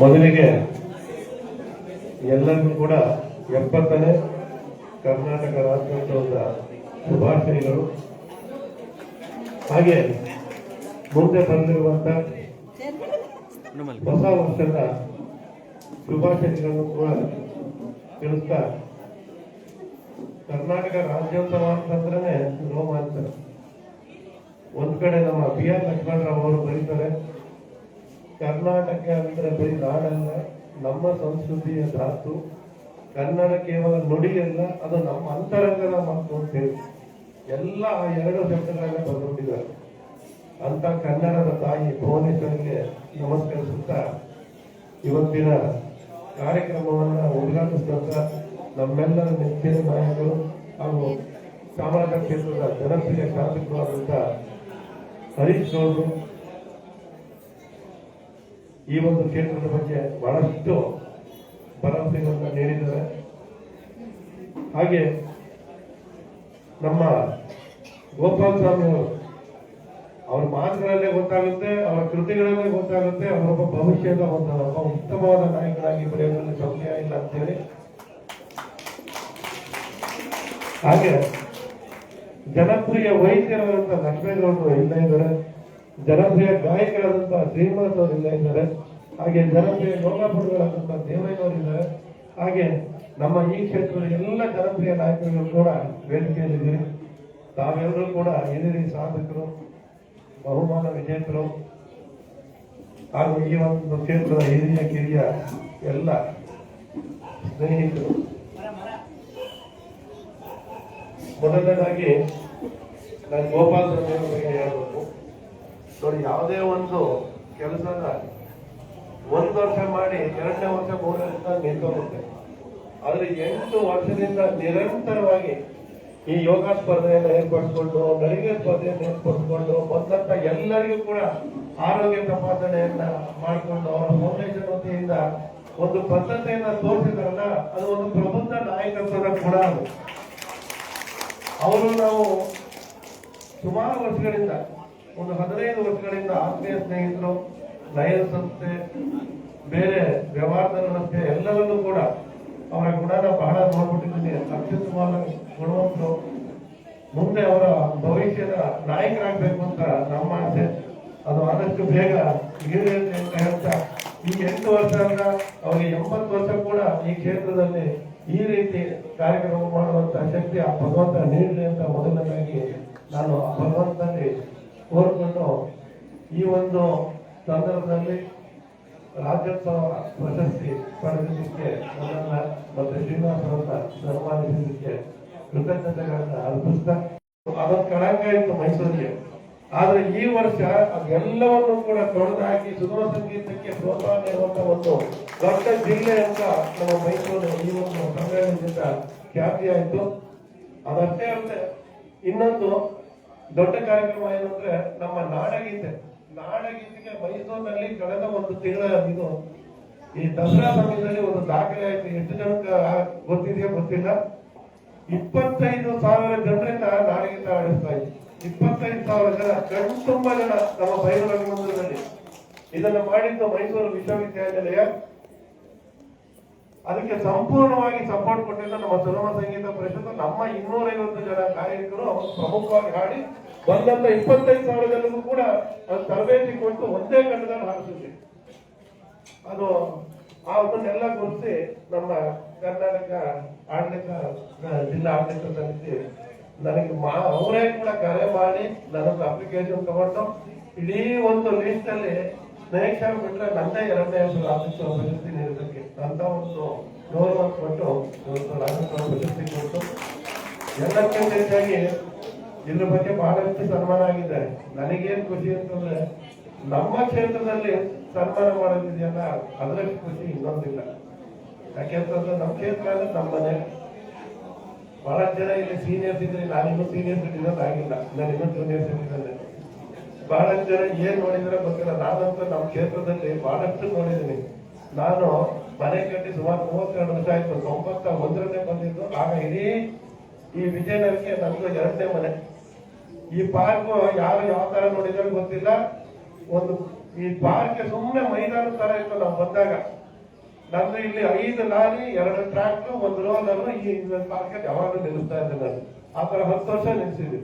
ಮೊದಲಿಗೆ ಎಲ್ಲರಿಗೂ ಕೂಡ ಎಪ್ಪತ್ತನೇ ಕರ್ನಾಟಕ ರಾಜ್ಯೋತ್ಸವದ ಶುಭಾಶಯಗಳು. ಹಾಗೆ ಮುಂದೆ ಬಂದಿರುವಂತ ಹೊಸ ವರ್ಷದ ಶುಭಾಶಯಗಳನ್ನು ಕೂಡ ತಿಳಿಸ್ತಾ ಕರ್ನಾಟಕ ರಾಜ್ಯೋತ್ಸವ ಅಂತಂದ್ರೆ ರೋಮಾಂಚನ. ಒಂದ್ ಕಡೆ ನಮ್ಮ ಬಿ ಆರ್ ಲಕ್ಷ್ಮಣರಾವ್ ಅವರು ಬರೀತಾರೆ. ಕರ್ನಾಟಕ ಅಂದ್ರೆ ಬರೀ ನಾಡಲ್ಲ, ನಮ್ಮ ಸಂಸ್ಕೃತಿಯ ಧಾತು, ಕನ್ನಡ ಕೇವಲ ನುಡಿಯಲ್ಲ, ಅದು ನಮ್ಮ ಅಂತರಂಗದ ಮಾತು ಅಂತ ಹೇಳಿ. ಎಲ್ಲ ಆ ಎರಡು ಶಬ್ದಗಳನ್ನ ಬಂದ್ಕೊಂಡಿದ್ದಾರೆ ಅಂತ ಕನ್ನಡದ ತಾಯಿ ಭುವನೇಶ್ವರಿಗೆ ನಮಸ್ಕರಿಸುತ್ತಾ, ಇವತ್ತಿನ ಕಾರ್ಯಕ್ರಮವನ್ನ ಉದ್ಘಾಟಿಸಿದಂತ ನಮ್ಮೆಲ್ಲರ ನೆಚ್ಚಿನ ನಾಯಕರು ಹಾಗೂ ಚಾಮರಾಜ ಕ್ಷೇತ್ರದ ಜನಪ್ರಿಯ ಶಾಸಕರಾದಂಥ ಹರೀಶ್ ಗೌಡ್ರು ಈ ಒಂದು ಕ್ಷೇತ್ರದ ಬಗ್ಗೆ ಬಹಳಷ್ಟು ಭರವಸೆಗಳನ್ನ ನೀಡಿದ್ದಾರೆ ಹಾಗೆ ನಮ್ಮ ಗೋಪಾಲ್ ಸ್ವಾಮಿ ಅವರು, ಅವ್ರ ಮಾತುಗಳಲ್ಲೇ ಗೊತ್ತಾಗುತ್ತೆ, ಅವರ ಕೃತಿಗಳಲ್ಲೇ ಗೊತ್ತಾಗುತ್ತೆ, ಅವರೊಬ್ಬ ಭವಿಷ್ಯದ ಒಂದು ಒಬ್ಬ ಉತ್ತಮವಾದ ನಾಯಕರಾಗಿ ಬೆಳೆಯುವುದರಲ್ಲಿ ಸಂಶಯ ಇಲ್ಲ ಅಂತೇಳಿ. ಹಾಗೆ ಜನಪ್ರಿಯ ವೈದ್ಯರಾದಂತಹ ಲಕ್ಷ್ಮೇಗೌಡರು ಇಲ್ಲ ಇದ್ದಾರೆ. ಜನಪ್ರಿಯ ಗಾಯಕರಾದಂತಹ ಶ್ರೀಮಂತ ಇದ್ದಾರೆ. ಹಾಗೆ ಜನಪ್ರಿಯ ಯೋಗಾಪಟುಗಳಾದಂತ ದೇವಯ್ಯನವರಿದ್ದಾರೆ ಹಾಗೆ ನಮ್ಮ ಈ ಕ್ಷೇತ್ರದ ಎಲ್ಲ ಜನಪ್ರಿಯ ನಾಯಕರುಗಳು ಕೂಡ ವೇದಿಕೆಯಲ್ಲಿದ್ದೀರಿ ತಾವೆಲ್ಲರೂ ಕೂಡ ಹಿರಿಯ ಸಾಧಕರು ಬಹುಮಾನ ವಿಜೇತರು. ಹಾಗೂ ಈ ಒಂದು ಕ್ಷೇತ್ರದ ಹಿರಿಯ, ಕಿರಿಯ ಎಲ್ಲ ಸ್ನೇಹಿತರು. ಮೊದಲನೇದಾಗಿ ನಾನು ಗೋಪಾಲ್ ಬಗ್ಗೆ ಹೇಳ್ಬೇಕು. ನೋಡಿ, ಯಾವುದೇ ಒಂದು ಕೆಲಸನ ಒಂದು ವರ್ಷ ಮಾಡಿ ಎರಡನೇ ವರ್ಷ ಮೂರನೇ ವರ್ಷ ನಿಂತೋಗುತ್ತೆ. ಆದರೆ ಎಂಟು ವರ್ಷದಿಂದ ನಿರಂತರವಾಗಿ ಈ ಯೋಗ ಸ್ಪರ್ಧೆಯನ್ನು ಏರ್ಪಡಿಸ್ಕೊಂಡು ನಡಿಗೆ ಸ್ಪರ್ಧೆಯನ್ನು ಏರ್ಪಡಿಸ್ಕೊಂಡು, ಬಂದಂತ ಎಲ್ಲರಿಗೂ ಕೂಡ ಆರೋಗ್ಯ ತಪಾಸಣೆಯನ್ನ ಮಾಡಿಕೊಂಡು ಅವರ ಫೌಂಡೇಶನ್ ವತಿಯಿಂದ ಒಂದು ಬದ್ಧತೆಯನ್ನ ತೋರಿಸಿದ್ರಲ್ಲ, ಅದು ಒಂದು ಪ್ರಬುದ್ಧ ನಾಯಕತ್ವದ ಅದು. ಅವರು ನಾವು ಸುಮಾರು ವರ್ಷಗಳಿಂದ ಒಂದು ಹದಿನೈದು ವರ್ಷಗಳಿಂದ ಆತ್ಮೀಯ ಸ್ನೇಹಿತರು ಲಯನ್ ಸಂಸ್ಥೆ, ಬೇರೆ ವ್ಯವಹಾರದ ಸಂಸ್ಥೆ ಎಲ್ಲರಲ್ಲೂ ಕೂಡ ಅವರ ಗುಣನ ಬಹಳ ನೋಡ್ಬಿಟ್ಟಿದ್ದೀನಿ. ಅತ್ಯುತ್ತಮವಾದ ಗುಣವಂತರು. ಮುಂದೆ ಅವರ ಭವಿಷ್ಯದ ನಾಯಕರಾಗಬೇಕು ಅಂತ ನಮ್ಮ ಆಸೆ. ಅದು ಆದಷ್ಟು ಬೇಗ ಈಡೇರಿದೆ ಅಂತ ಹೇಳ್ತಾ, ಈ ಎಂಟು ವರ್ಷ ಅಲ್ಲ ಅವರಿಗೆ ಎಂಬತ್ತು ವರ್ಷ ಕೂಡ ಈ ಕ್ಷೇತ್ರದಲ್ಲಿ ಈ ರೀತಿ ಕಾರ್ಯಕ್ರಮ ಮಾಡುವಂತ ಶಕ್ತಿ ಆ ಭಗವಂತ ನೀಡಲಿ ಅಂತ ಮೊದಲನೇದಾಗಿ ನಾನು ಭಗವಂತನಲ್ಲಿ ಕೋರ್ಕೊಂಡು ಈ ಒಂದು ಸಂದರ್ಭದಲ್ಲಿ ರಾಜ್ಯೋತ್ಸವ ಪ್ರಶಸ್ತಿ ಪಡೆದಿದ್ದಕ್ಕೆ ನನ್ನ ಮತ್ತು ಶ್ರೀನಿವಾಸ ಅವರನ್ನ ಸನ್ಮಾನಿಸಿದ್ದಕ್ಕೆ ಕೃತಜ್ಞತೆಗಳನ್ನ ಅರ್ಪಿಸ್ತಾ ಅದೊಂದು ಕಳಂಕ ಇತ್ತು ಮೈಸೂರಿಗೆ. ಆದ್ರೆ ಈ ವರ್ಷ ಅದೆಲ್ಲವನ್ನು ಕೂಡ ತೊಡೆದು ಹಾಕಿ ಸುಗಮ ಸಂಗೀತಕ್ಕೆ ಪ್ರೋತ್ಸಾಹ ನೀಡುವಂತ ಒಂದು ದೊಡ್ಡ ಜಿಲ್ಲೆ ಅಂತ ನಮ್ಮ ಮೈಸೂರು ಈ ಒಂದು ಸಮ್ಮೇಳನದಿಂದ ಖ್ಯಾತಿ ಆಯ್ತು ಅದಷ್ಟೇ ಅಲ್ಲದೆ ಇನ್ನೊಂದು ದೊಡ್ಡ ಕಾರ್ಯಕ್ರಮ ಏನು ಅಂದ್ರೆ ನಮ್ಮ ನಾಡಗೀತೆ. ನಾಡಗೀತೆಗೆ ಮೈಸೂರಿನಲ್ಲಿ ಕಳೆದ ಒಂದು ತಿಂಗಳ ಇದು. ಈ ದಸರಾ ಸಮಯದಲ್ಲಿ ಒಂದು ದಾಖಲೆ ಆಯ್ತು. ಎಷ್ಟು ಜನಕ್ಕೆ ಗೊತ್ತಿದೆಯೋ ಗೊತ್ತಿಲ್ಲ. ಇಪ್ಪತ್ತೈದು ಸಾವಿರ ಜನರಿಂದ ನಾಡಗೀತ ಆಡಿಸ್ತಾ ಇದ್ವಿ. ಇಪ್ಪತ್ತೈದು ಸಾವಿರ ಜನ ಕಣ್ತುಂಬ ಜನ ನಮ್ಮ ಬೈರು ಮಂದಿರದಲ್ಲಿ ಇದನ್ನ ಮಾಡಿದ್ದು ಮೈಸೂರು ವಿಶ್ವವಿದ್ಯಾನಿಲಯ. ಅದಕ್ಕೆ ಸಂಪೂರ್ಣವಾಗಿ ಸಪೋರ್ಟ್ ಕೊಟ್ಟಿದ್ದ ನಮ್ಮ ಸುಗಮ ಸಂಗೀತ ಪರಿಷತ್ ನಮ್ಮ ಇನ್ನೂರೈವತ್ತು ಜನ ಗಾಯಕರು ಪ್ರಮುಖವಾಗಿ ಹಾಡಿ, ಬಂದಂತ ಇಪ್ಪತ್ತೈದು ಸಾವಿರ ಜನರಿಗೂ ಕೂಡ ತರಬೇತಿ ಕೊಟ್ಟು ಒಂದೇ ಕಂಡದಲ್ಲಿ ಹಾಡಿಸಿದ್ವಿ ಅದು ಅದನ್ನೆಲ್ಲ ಗುರುತಿಸಿ ನಮ್ಮ ಕರ್ನಾಟಕ ಆಡಳಿತ ಜಿಲ್ಲಾ ಆಡಳಿತ ಸಮಿತಿ ನನಗೆ ಮಾ, ಅವರೇ ಕೂಡ ಕರೆ ಮಾಡಿ ನನ್ನ ಅಪ್ಲಿಕೇಶನ್ ತಗೊಂಡು ಇಡೀ ಒಂದು ಲಿಸ್ಟ್ ಅಲ್ಲಿ ಸ್ನೇಹಿತರು ಬಿಟ್ರೆ ನನ್ನೇ ಎರಡನೇ ಹೆಸರು ಆಫೀಸ್ ಪ್ರಶಸ್ತಿ ನೀಡೋದಕ್ಕೆ ಅಂತ ಒಂದು ಗೌರವ ಕೊಟ್ಟು ಇವತ್ತು ರಾಜ್ಯೋತ್ಸವ ಪ್ರಶಸ್ತಿ ಕೊಟ್ಟು ಎಲ್ಲಕ್ಕಿಂತ ಹೆಚ್ಚಾಗಿ ಇದ್ರ ಬಗ್ಗೆ ಬಹಳಷ್ಟು ಸನ್ಮಾನ ಆಗಿದೆ. ನನಗೇನು ಖುಷಿ ಅಂತಂದ್ರೆ ನಮ್ಮ ಕ್ಷೇತ್ರದಲ್ಲಿ ಸನ್ಮಾನ ಮಾಡೋದಿದೆಯಲ್ಲ ಅದರಷ್ಟು ಖುಷಿ ಇನ್ನೊಂದಿಲ್ಲ. ಯಾಕೆಂತಂದ್ರೆ ನಮ್ಮ ಕ್ಷೇತ್ರ ಅಂದ್ರೆ ನಮ್ಮ ಮನೆ ಬಹಳ ಜನ ಇಲ್ಲಿ ಸೀನಿಯರ್ಸ್ ಇದ್ರೆ ನಾನು ಸೀನಿಯರ್ಸ್ ಸೀನಿಯರ್ ಸಿಟಿಸನ್ ಆಗಿಲ್ಲ. ನಾನಿನ್ನೂ ಜೂನಿಯರ್ ಸಿಟಿಸನ್ ಬಹಳಷ್ಟು ಜನ ಏನ್ ನೋಡಿದ್ರೆ ಗೊತ್ತಿಲ್ಲ. ನಾನಂತೂ ನಮ್ಮ ಕ್ಷೇತ್ರದಲ್ಲಿ ಬಹಳಷ್ಟು ನೋಡಿದ್ದೀನಿ ನಾನು ಮನೆ ಕಟ್ಟಿ ಸುಮಾರು ಮೂವತ್ತೆರಡು ವರ್ಷ ಆಯ್ತು. ತೊಂಬತ್ತ ಒಂದರಲ್ಲೇ ಬಂದಿದ್ದು. ಆಗ ಇಡೀ ಈ ವಿಜಯನಗರಕ್ಕೆ ನಮ್ದು ಎರಡನೇ ಮನೆ. ಈ ಪಾರ್ಕ್ ಯಾರು ಯಾವ ತರ ನೋಡಿದ್ರು ಗೊತ್ತಿಲ್ಲ. ಒಂದು ಈ ಪಾರ್ಕ್ ಸುಮ್ಮನೆ ಮೈದಾನ ತರ ಇತ್ತು ನಾವು ಬಂದಾಗ. ನಂದು ಇಲ್ಲಿ ಐದು ಲಾರಿ, ಎರಡು ಟ್ರ್ಯಾಕ್ಟರ್ ಒಂದು ರೋಲರ್ ಈ ಪಾರ್ಕ್ ಯಾವಾಗಲೂ ನಿಲ್ಲಿಸ್ತಾ ಇದ್ದೆ ನಾನು ಆ ತರ ಹತ್ತು ವರ್ಷ ನಿಲ್ಲಿಸಿದ್ವಿ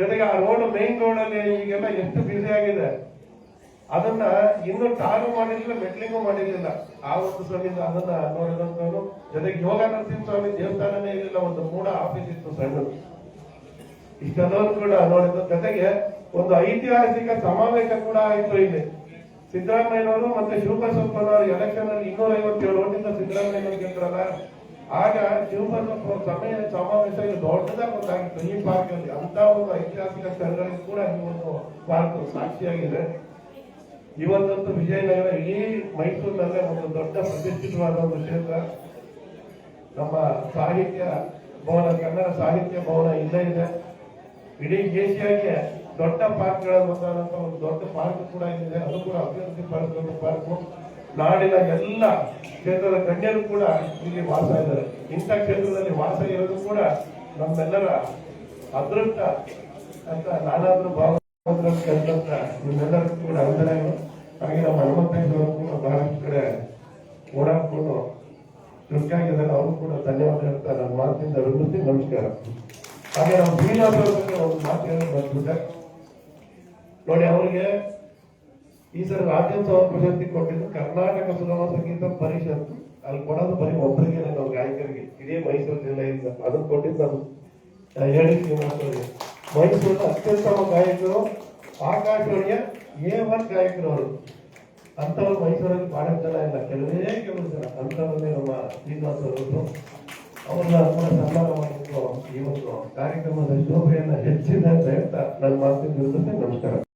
ಜೊತೆಗೆ ಆ ರೋಡ್ ಮೇನ್ ರೋಡ್ ಅಲ್ಲಿ ಈಗೆಲ್ಲ ಎಷ್ಟು ಬ್ಯುಸಿ ಆಗಿದೆ. ಅದನ್ನ ಇನ್ನು ಟಾರು ಮಾಡಿರ್ಲಿಲ್ಲ ಮೆಟ್ಲಿಂಗು ಮಾಡಿರ್ಲಿಲ್ಲ. ಆ ಒಂದು ಸ್ವಾಮಿಯಿಂದ ಅದನ್ನ ನೋಡಿದಂತವನು ಜೊತೆಗೆ ಯೋಗ ಸ್ವಾಮಿ ದೇವಸ್ಥಾನನೇ ಇರಲಿಲ್ಲ, ಒಂದು ಮೂಡ ಆಫೀಸ್ ಇತ್ತು ಸಣ್ಣ. ಇಷ್ಟೆಲ್ಲವನ್ನು ಕೂಡ ನೋಡಿದ ಜೊತೆಗೆ ಒಂದು ಐತಿಹಾಸಿಕ ಸಮಾವೇಶ ಕೂಡ ಆಯಿತು ಇಲ್ಲಿ. ಸಿದ್ದರಾಮಯ್ಯನವರು ಮತ್ತೆ ಶಿವಬಸಪ್ಪನವರು ಎಲೆಕ್ಷನ್ ಅಲ್ಲಿ ಇನ್ನೂರ ಐವತ್ತೇಳು ಓಟಿಂದ ಸಿದ್ದರಾಮಯ್ಯನವರು ಗೆದ್ರಲ್ಲ. ಆಗ ಶಿವಬಸಪ್ಪ ಸಮಯ, ಸಮಾವೇಶ ಇಲ್ಲಿ ದೊಡ್ಡದಾಗಿ ಗೊತ್ತಾಗಿತ್ತು. ಈ ಪಾರ್ಕ್ ಅಲ್ಲಿ ಅಂತ ಒಂದು ಐತಿಹಾಸಿಕ ಸ್ಥಳಗಳಿಗೆ ಕೂಡ ಈ ಒಂದು ಪಾರ್ಕ್ ಸಾಕ್ಷಿಯಾಗಿದೆ. ಇವತ್ತಂತೂ ವಿಜಯನಗರ ಇಡೀ ಮೈಸೂರಿನಲ್ಲೇ ಒಂದು ದೊಡ್ಡ ಪ್ರತಿಷ್ಠಿತವಾದ ಒಂದು ಕ್ಷೇತ್ರ. ನಮ್ಮ ಸಾಹಿತ್ಯ ಭವನ, ಕನ್ನಡ ಸಾಹಿತ್ಯ ಭವನ ಇಲ್ಲೇ ಇದೆ. ಇಡೀ ಏಷ್ಯಾಗೆ ದೊಡ್ಡ ಪಾರ್ಕ್ಗಳಲ್ಲಿ ಒಂದಾದಂತ ಒಂದು ದೊಡ್ಡ ಪಾರ್ಕ್ ಕೂಡ ಇದೆ ಅದು ಕೂಡ ಅಭಿವೃದ್ಧಿ ಪಡೆದ ಪಾರ್ಕು ನಾಡಿನ ಎಲ್ಲ ಕ್ಷೇತ್ರದ ಗಣ್ಯರು ಕೂಡ ಇಲ್ಲಿ ವಾಸ ಇದ್ದಾರೆ. ಇಂಥ ಕ್ಷೇತ್ರದಲ್ಲಿ ವಾಸ ಇರೋದು ಕೂಡ ನಮ್ಮೆಲ್ಲರ ಅದೃಷ್ಟ ಅಂತ ನಾನಾದ್ರೂ ಭಾವ ನಿಮ್ಮೆಲ್ಲರಿಗೂ ಕೂಡ ವಂದನೆಗಳು ಹಾಗೆ ನಮ್ಮ ಹನುಮಂತಯ್ಯನವರು ಕೂಡ ಬಹಳಷ್ಟು ಕಡೆ ಓಡಾಡ್ಕೊಂಡು ಚುರುಕಾಗಿದ್ದಾರೆ ಅವರು ಕೂಡ ಧನ್ಯವಾದ ಹೇಳ್ತಾ ನನ್ನ ಮಾತಿನಿಂದ ಅಭಿವೃದ್ಧಿ ನಮಸ್ಕಾರ. ಹಾಗೆ ನಮ್ಮ ಶ್ರೀನಿವಾಸ ಅವ್ರ ಬಗ್ಗೆ ಒಂದು ಮಾತು ಹೇಳಿ ಬಂದ್ಬಿಟ್ಟೆ. ನೋಡಿ, ಅವರಿಗೆ ಈ ಸರಿ ರಾಜ್ಯೋತ್ಸವ ಪ್ರಶಸ್ತಿ ಕೊಟ್ಟಿದ್ದು ಕರ್ನಾಟಕ ಸುಗಮ ಸಂಗೀತ ಪರಿಷತ್. ಅಲ್ಲಿ ಕೊಡೋದು ಬರೀ ಒಬ್ಬರಿಗೆ ನಾವು ಗಾಯಕರಿಗೆ. ಇದೇ ಮೈಸೂರು ಜಿಲ್ಲೆಯಿಂದ ಅದನ್ನು ಕೊಟ್ಟಿದ್ದು ನಾನು ಹೇಳಿದ್ದೀನಿ ಹೇಳಿ ಶ್ರೀನಿವಾಸ ಮೈಸೂರಿನ ಅತ್ಯುತ್ತಮ ಗಾಯಕರು ಆಕಾಶವಾಣಿಯ ಎ ಒನ್ ಗಾಯಕರವರು ಅಂತವ್ರು ಮೈಸೂರಲ್ಲಿ ಜನ ಇಲ್ಲ. ಕೆಲವೇ ಕೆಲವು ಜನ ನಮ್ಮ ಶ್ರೀನಿವಾಸ ಅವರು ಅವ್ರನ್ನ ಕೂಡ ಸನ್ಮಾನ ಮಾಡಿದ್ದು ಈ ಒಂದು ಕಾರ್ಯಕ್ರಮದ ಶೋಭೆಯನ್ನ ಹೆಚ್ಚಿದೆ ಅಂತ ಹೇಳ್ತಾ ನನ್ನ ಮಾತಿನ ನಮಸ್ಕಾರ.